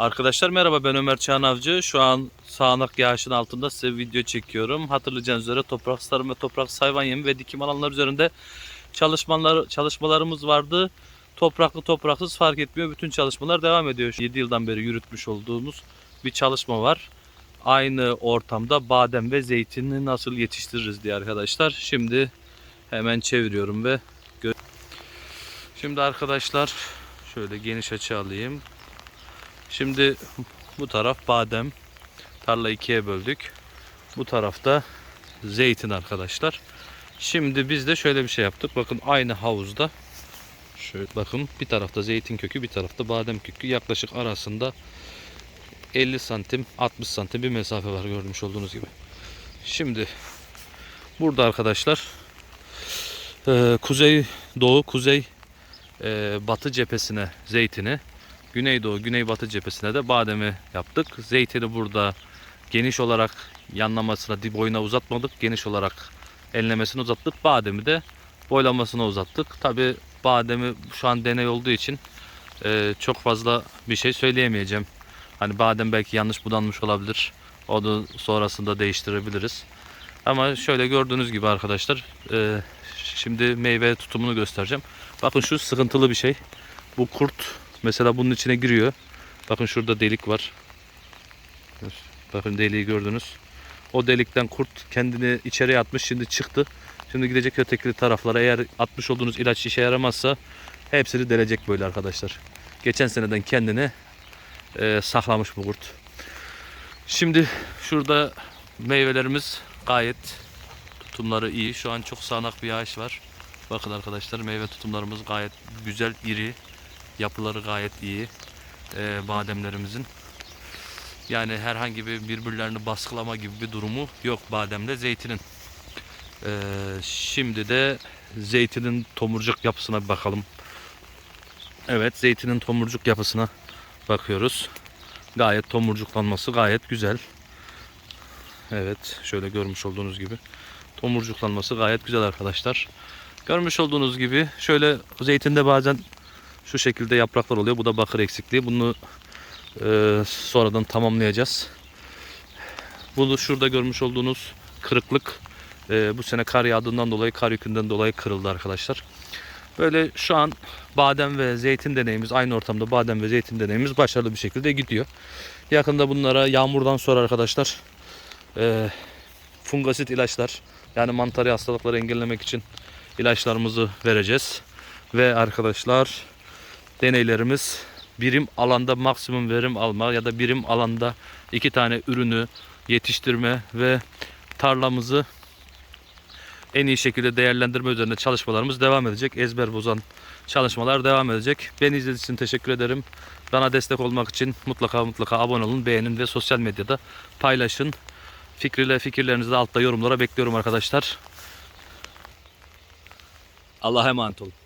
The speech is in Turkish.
Arkadaşlar merhaba ben Ömer Çağnavcı. Şu an sağanak yağışın altında size video çekiyorum. Hatırlayacağınız üzere toprak sarım ve toprak hayvan yemi ve dikim alanlar üzerinde çalışmalar, çalışmalarımız vardı. Topraklı topraksız fark etmiyor. Bütün çalışmalar devam ediyor. 7 yıldan beri yürütmüş olduğumuz bir çalışma var. Aynı ortamda badem ve zeytini nasıl yetiştiririz diye arkadaşlar. Şimdi hemen çeviriyorum ve Şimdi arkadaşlar şöyle geniş açı alayım. Şimdi bu taraf badem. Tarla ikiye böldük. Bu tarafta zeytin arkadaşlar. Şimdi biz de şöyle bir şey yaptık. Bakın aynı havuzda şöyle bakın bir tarafta zeytin kökü bir tarafta badem kökü yaklaşık arasında 50 santim 60 santim bir mesafe var görmüş olduğunuz gibi. Şimdi burada arkadaşlar e, kuzey doğu kuzey e, batı cephesine zeytini Güneydoğu, Güneybatı cephesine de bademi yaptık. Zeytini burada geniş olarak yanlamasına, dip boyuna uzatmadık. Geniş olarak enlemesini uzattık. Bademi de boylamasına uzattık. Tabi bademi şu an deney olduğu için e, çok fazla bir şey söyleyemeyeceğim. Hani badem belki yanlış budanmış olabilir. Onu sonrasında değiştirebiliriz. Ama şöyle gördüğünüz gibi arkadaşlar e, şimdi meyve tutumunu göstereceğim. Bakın şu sıkıntılı bir şey. Bu kurt Mesela bunun içine giriyor. Bakın şurada delik var. Bakın deliği gördünüz. O delikten kurt kendini içeriye atmış. Şimdi çıktı. Şimdi gidecek öteki taraflara. Eğer atmış olduğunuz ilaç işe yaramazsa hepsini delecek böyle arkadaşlar. Geçen seneden kendini e, saklamış bu kurt. Şimdi şurada meyvelerimiz gayet tutumları iyi. Şu an çok sağanak bir yağış var. Bakın arkadaşlar meyve tutumlarımız gayet güzel, iri. Yapıları gayet iyi. Ee, bademlerimizin. Yani herhangi bir birbirlerini baskılama gibi bir durumu yok bademle zeytinin. Ee, şimdi de zeytinin tomurcuk yapısına bir bakalım. Evet zeytinin tomurcuk yapısına bakıyoruz. Gayet tomurcuklanması gayet güzel. Evet şöyle görmüş olduğunuz gibi. Tomurcuklanması gayet güzel arkadaşlar. Görmüş olduğunuz gibi şöyle zeytinde bazen şu şekilde yapraklar oluyor. Bu da bakır eksikliği. Bunu e, sonradan tamamlayacağız. Bunu şurada görmüş olduğunuz kırıklık e, bu sene kar yağdığından dolayı, kar yükünden dolayı kırıldı arkadaşlar. Böyle şu an badem ve zeytin deneyimiz aynı ortamda badem ve zeytin deneyimiz başarılı bir şekilde gidiyor. Yakında bunlara yağmurdan sonra arkadaşlar e, fungasit ilaçlar yani mantarı hastalıkları engellemek için ilaçlarımızı vereceğiz. Ve arkadaşlar deneylerimiz birim alanda maksimum verim alma ya da birim alanda iki tane ürünü yetiştirme ve tarlamızı en iyi şekilde değerlendirme üzerine çalışmalarımız devam edecek. Ezber bozan çalışmalar devam edecek. Beni izlediğiniz için teşekkür ederim. Bana destek olmak için mutlaka mutlaka abone olun, beğenin ve sosyal medyada paylaşın. Fikriyle fikirlerinizi de altta yorumlara bekliyorum arkadaşlar. Allah'a emanet olun.